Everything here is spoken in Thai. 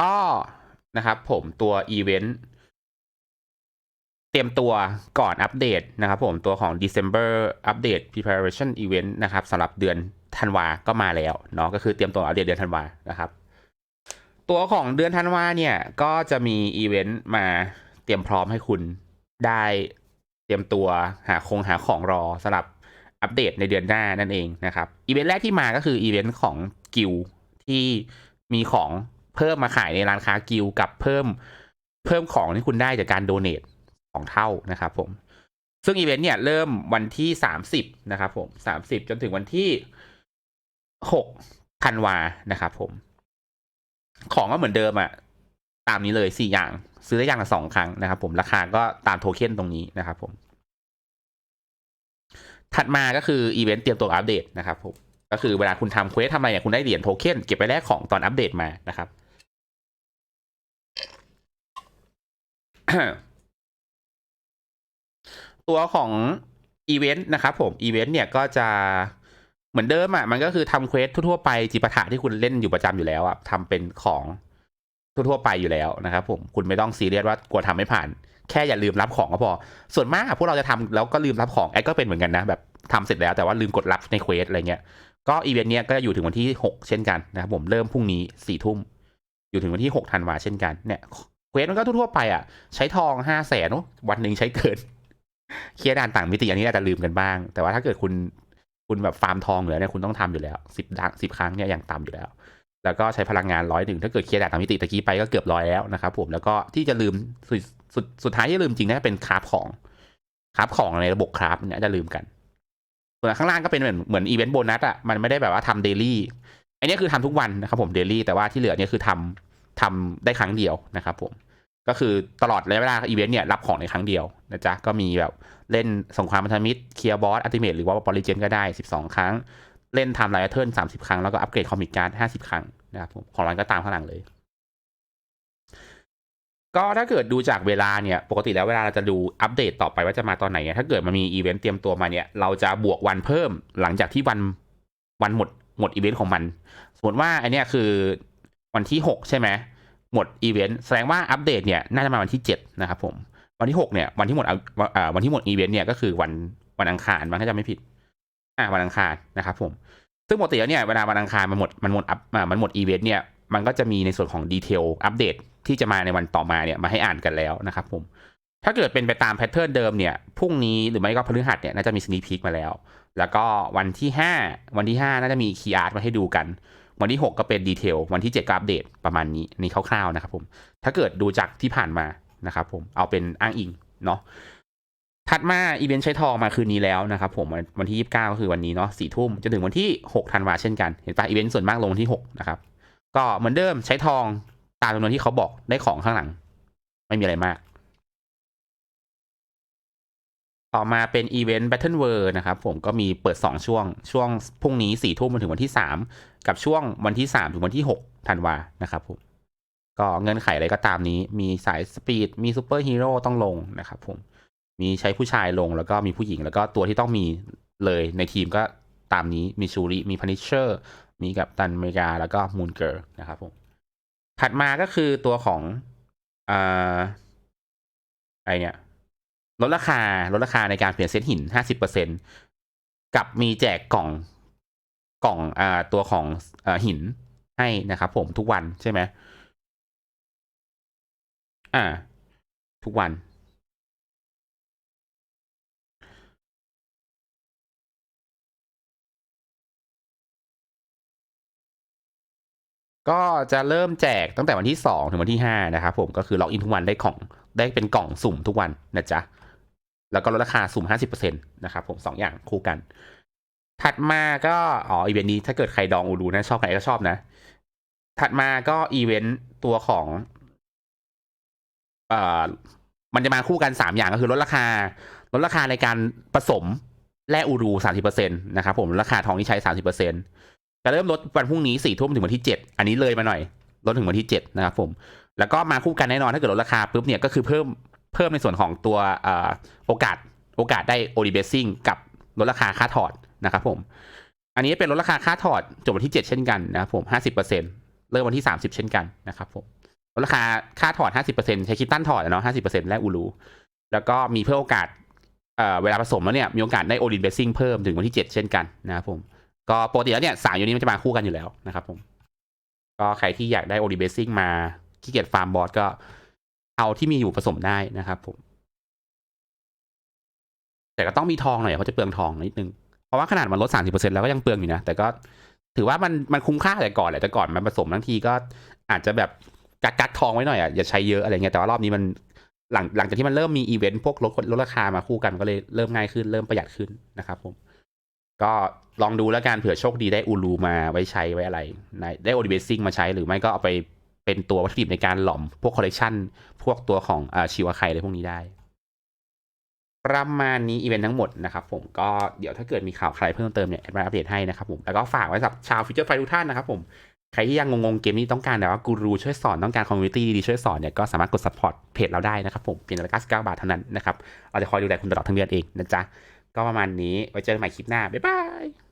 ก็นะครับผมตัวอีเวนต์เตรียมตัวก่อนอัปเดตนะครับผมตัวของ December Update Preparation Event นะครับสำหรับเดือนธันวาก็มาแล้วเนาะก็คือเตรียมตัวอัปเดตเดือนธันวานะครับ ตัวของเดือนธันวาเนี่ยก็จะมีอีเวนต์มาเตรียมพร้อมให้คุณได้เตรียมตัวหาคงหาของรอสำหรับอัปเดตในเดือนหน้านั่นเองนะครับอีเวนต์แรกที่มาก็คืออีเวนต์ของกิลที่มีของ เพิ่มมาขายในร้านค้ากิลกับเพิ่มเพิ่มของที่คุณได้จากการโดเนทสองเท่านะครับผม ซึ่งอีเวนต์เนี่ยเริ่มวันที่สามสิบนะครับผมสามสิบจนถึงวันที่หกธันวานะครับผม ของก็เหมือนเดิมอะตามนี้เลยสี่อย่าง ซื้อได้อย่างละสองครั้งนะครับผมราคาก็ตามโทเค็นตรงนี้นะครับผม ถัดมาก็คืออีเวนต์เตรียมตัวอัปเดตนะครับผมก็คือเวลาคุณทำเควสทำอะไรเนี่ยคุณได้เหรียญโทเค็นเก็บไปแลกของตอนอัปเดตมานะครับ ตัวของอีเวนต์นะครับผมอีเวนต์เนี่ยก็จะเหมือนเดิมอะมันก็คือทำเควสทั่วๆไปจิปาถะที่คุณเล่นอยู่ประจำอยู่แล้วอะทำเป็นของทั่วๆไปอยู่แล้วนะครับผมคุณไม่ต้องซีเรียสว่ากลัวทำไม่ผ่าน แค่อย่าลืมรับของก็พอ ส่วนมากพวกเราจะทำแล้วก็ลืมรับของแอดก็เป็นเหมือนกันนะ แบบทำเสร็จแล้วแต่ว่าลืมกดรับในเควสอะไรเงี้ยก็อีเวนต์เนี้ยก็จะอยู่ถึงวันที่หกเช่นกันนะครับผมเริ่มพรุ่งนี้สี่ทุ่มอยู่ถึงวันที่หกธันวาเช่นกันเนี่ย ควสมันก็ทั่วๆไปอะ ใช้ทองห้าแสนวันหนึ่งใช้เกิน เคลียร์ด่านต่างมิติอันนี้อาจจะลืมกันบ้าง แต่ว่าถ้าเกิดคุณคุณแบบฟาร์มทองเหลือเนี่ยคุณต้องทำอยู่แล้วสิบดังสิบครั้งเนี่ยอย่างต่ำอยู่แล้ว แล้วก็ใช้พลังงานร้อยหนึ่งถ้าเกิดเคลียร์ด่านต่างมิติตะกี้ไปก็เกือบร้อยแล้วนะครับผมแล้วก็ที่จะลืมสุดสุดสุดท้ายที่ลืมจริงน่าจะเป็นคราฟของคราฟของในระบบคราฟเนี่ยจะลืมกันส่วนข้างล่างก็เป็นเหมือนเหมือนอีเวนต์โบนัสอะมันไม่ได้แบบว่าทำเดลี่อันนี้คือทำทุกวันนะครับผมเดลี่แต่ว่าที่เหลือเนี่ยคือทำ ทำได้ครั้งเดียวนะครับผมก็คือตลอดระยะเวลาอีเวนต์เนี่ยรับของในครั้งเดียวนะจ๊ะก็มีแบบเล่นสงครามพันธมิตรเคลียร์บอสอัลติเมทหรือว่าบอลลิเจนก็ได้ 12 ครั้ง เล่นทำไลท์เทิร์น30 ครั้ง แล้วก็อัปเกรดคอมิกการ์ด50 ครั้งนะครับผมของร้านก็ตามข้างหลังเลย ก็ถ้าเกิดดูจากเวลาเนี่ย ปกติแล้วเวลาเราจะดูอัปเดตต่อไปว่าจะมาตอนไหนเนี่ยถ้าเกิดมันมีอีเวนต์เตรียมตัวมาเนี่ยเราจะบวกวันเพิ่มหลังจากที่วันวันหมดหมดอีเวนต์ของมันสมมติว่าอันเนี้ยคือ วันที่ 6 ใช่ไหมหมดอีเวนต์แสดงว่าอัปเดตเนี่ยน่าจะมาวันที่ 7 นะครับผม วันที่ 6 เนี่ย วันที่หมดอ่าวันที่หมดอีเวนต์เนี่ยก็คือวันวันอังคารมันถ้าจะไม่ผิด อ่าวันอังคารนะครับผม ซึ่งปกติแล้วเนี่ยเวลาวันอังคารมันหมดมันหมดอัพมันหมดอีเวนต์เนี่ยมันก็จะมีในส่วนของดีเทลอัปเดตที่จะมาในวันต่อมาเนี่ยมาให้อ่านกันแล้วนะครับผม ถ้าเกิดเป็นไปตามแพทเทิร์นเดิมเนี่ยพรุ่งนี้หรือไม่ก็พฤหัสเนี่ยน่าจะมีสนีพิกมาแล้ว แล้วก็วันที่ 5 วันที่ 5 น่าจะมีคีย์อาร์ตมาให้ดูกัน วันที่ 6 ก็เป็นดีเทล วันที่ 7ก็อัปเดตประมาณนี้นี่คร่าวๆนะครับผม ถ้าเกิดดูจากที่ผ่านมานะครับผม เอาเป็นอ้างอิงเนาะ ถัดมาอีเวนต์ใช้ทองมาคืนนี้แล้วนะครับผมวันที่ 29 ก็คือวันนี้เนาะสี่ทุ่มจนถึงวันที่ 6 ธันวาเช่นกัน เห็นปะอีเวนต์ส่วนมากลงที่ 6 นะครับ ก็เหมือนเดิมใช้ทองตามจำนวนที่เขาบอกได้ของข้างหลัง ไม่มีอะไรมาก ต่อมาเป็นอีเวนต์ Battle World นะครับผมก็มีเปิด 2 ช่วง ช่วงพรุ่งนี้4ี่ทุ่มจนถึงวันที่ 3 กับช่วงวันที่ 3 ถึงวันที่ 6 ธันวานะครับผมก็เงื่อนไขอะไรก็ตามนี้ มีสายสปีด มีซูเปอร์ฮีโร่ต้องลงนะครับผม มีใช้ผู้ชายลงแล้วก็มีผู้หญิง แล้วก็ตัวที่ต้องมีเลยในทีมก็ตามนี้มีชูริ มีพันิชเชอร์ มีกับตันเมกาแล้วก็มูนเกอร์นะครับผม ถัดมาก็คือตัวของอ่าไอเนี่ย ลดราคาลดราคาในการเปลี่ยนเซตหินห้าสิบเปอร์เซ็นกับมีแจกกล่องกล่องอ่าตัวของอ่าหินให้นะครับผมทุกวันใช่ไหมอ่า ทุกวัน ก็จะเริ่มแจกตั้งแต่วันที่สองถึงวันที่ห้านะครับผมก็คือล็อกอินทุกวันได้ของได้เป็นกล่องสุ่มทุกวันนะจ๊ะ แล้วก็ลดราคาสุ่มห้าสิบเปอร์เซ็นต์นะครับผมสองอย่างคู่กัน ถัดมาก็อ๋ออีเวนต์นี้ถ้าเกิดใครดองอูดูนะชอบใครก็ชอบนะ ถัดมาก็อีเวนต์ตัวของเอ่อมันจะมาคู่กันสามอย่างก็คือลดราคาลดราคาในการผสมแร่อูรูสามสิบเปอร์เซ็นต์นะครับผมราคาทองที่ใช้สามสิบเปอร์เซ็นต์จะเริ่มลดวันพรุ่งนี้สี่ทุ่มถึงวันที่เจ็ดอันนี้เลยมาหน่อยลดถึงวันที่เจ็ดนะครับผม แล้วก็มาคู่กันแน่นอนถ้าเกิดลดราคาปุ๊บเนี่ยก็คือเพิ่ม เพิ่มในส่วนของตัวอโอกาสโอกาสได้โอลิเบสซิ่งกับลดราคาค่าถอดนะครับผม อันนี้เป็นลดราคาค่าถอดจบวันที่ 7 เช่นกันนะครับผม 50%เริ่มวันที่ 30 เช่นกันนะครับผมลดราคาค่าถอด 50%ใช้คิตตันถอดอะเนาะ50%แลกอูรูแล้วก็มีเพิ่มโอกาสเเวลาผสมแล้วเนี่ยมีโอกาสได้โอลินเบสซิ่งเพิ่มถึงวันที่ 7 เช่นกันนะครับผม ก็ปกติแล้วเนี่ยสามยูนี้มันจะมาคู่กันอยู่แล้วนะครับผม ก็ใครที่อยากได้โอลินเบสซิ่งมาขี้เกียจฟาร์มบอสก็ เอาที่มีอยู่ผสมได้นะครับผม แต่ก็ต้องมีทองหน่อยเพราะจะเปลืองทองนิดนึง เพราะว่าขนาดมันลด30%แล้วก็ยังเปลืองอยู่นะ แต่ก็ถือว่ามันมันคุ้มค่าแต่ก่อนแหละแต่ก่อนมันผสมทั้งทีก็อาจจะแบบกักกักทองไว้หน่อยอะอย่าใช้เยอะอะไรเงี้ยแต่ว่ารอบนี้มันหลังหลังจากที่มันเริ่มมีอีเวนต์พวกลดลดราคามาคู่กันก็เลยเริ่มง่ายขึ้นเริ่มประหยัดขึ้นนะครับผม ก็ลองดูแล้วกันเผื่อโชคดีได้อูรูมาไว้ใช้ไว้อะไรได้โอลิเบซิ่งมาใช้หรือไม่ก็เอาไป เป็นตัววัตถุดิบในการหล่อมพวกคอลเลกชันพวกตัวของอชิวาไคอะไรพวกนี้ได้ ประมาณนี้อีเวนต์ทั้งหมดนะครับผมก็เดี๋ยวถ้าเกิดมีข่าวใครเพิ่มเติมเนี่ยแอดมาอัปเดตให้นะครับผมแล้วก็ฝากไว้สำหรับชาวฟิวเจอร์ไฟทุกท่านนะครับผมใครที่ยังงงๆเกมนี้ต้องการแบบว่ากูรูช่วยสอนต้องการคอมมูนิตี้ดีช่วยสอนเนี่ยก็สามารถกด support เพจเราได้นะครับผมเพียงละ99บาทเท่านั้นนะครับเราจะคอยดูแลคุณตลอดทั้งเดือนเองนะจ๊ะก็ประมาณนี้ไว้เจอกันใหม่คลิปหน้าบ๊ายบาย